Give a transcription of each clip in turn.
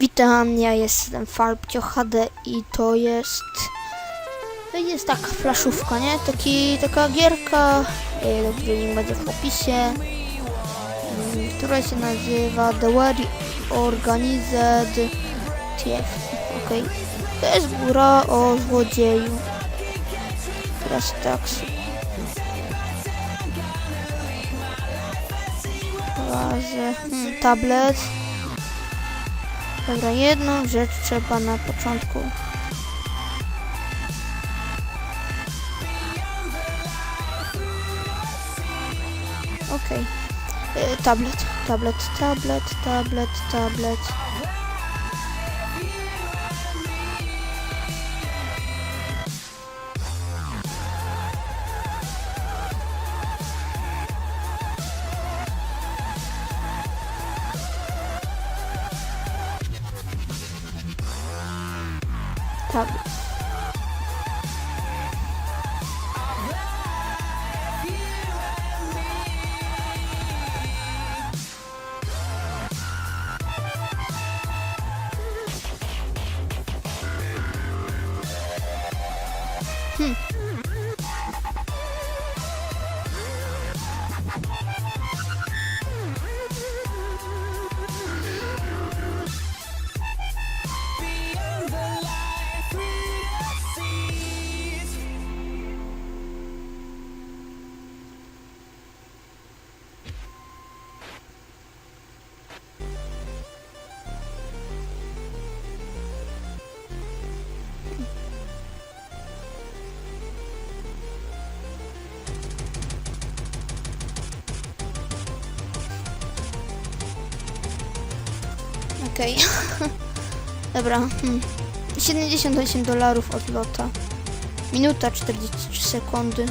Witam, ja jestem Falpcio HD i to jest... Jest taka flaszówka, nie? Taki, taka gierka, e, link będzie w opisie, mm, która się nazywa The Very Organized Thief. Okej. To jest góra o złodzieju. Teraz tak. Razę. Hmm, tablet. Dobra, jedną rzecz trzeba na początku. Okej. E, Tablet, tablet, tablet, tablet, tablet. Tablet. Hmm. Okej. Dobra. Hmm. 78 dolarów od lota. Minuta 43 sekundy.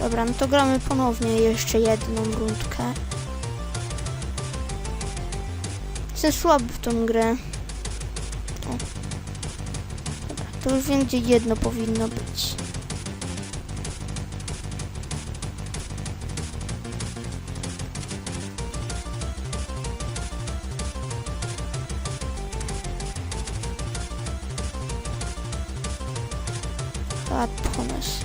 Dobra, no to gramy ponownie jeszcze jedną rundkę. Jestem słaby w tą grę. O. Dobra, to już gdzie jedno powinno być. Bad promise.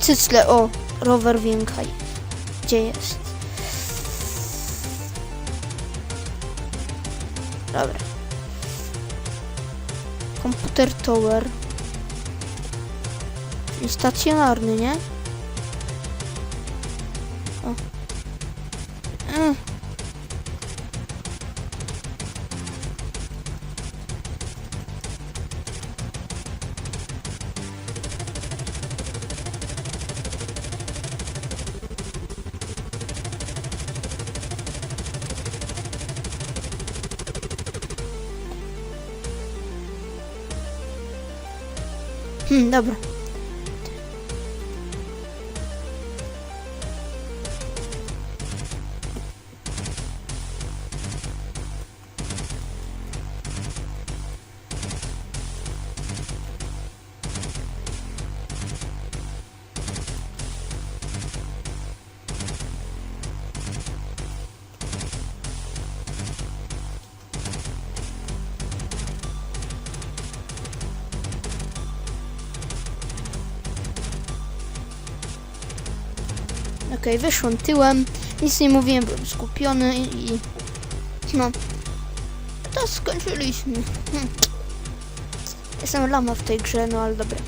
Cycle, o, rower Więkaj. Gdzie jest? Dobra. Komputer Tower. Stacjonarny, nie? O. Mm. Hmm, dobra. Okej, wyszłam tyłem, nic nie mówiłem, byłem skupiony i... No. To skończyliśmy. Hm. Jestem lama w tej grze, no ale dobra.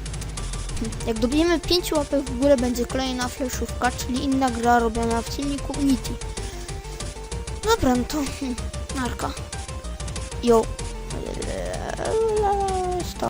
Hm. Jak dobijemy 5 łapek w górę, będzie kolejna fleszówka, czyli inna gra robiona w silniku Unity. Dobra, no to... hm, Narka. Yo.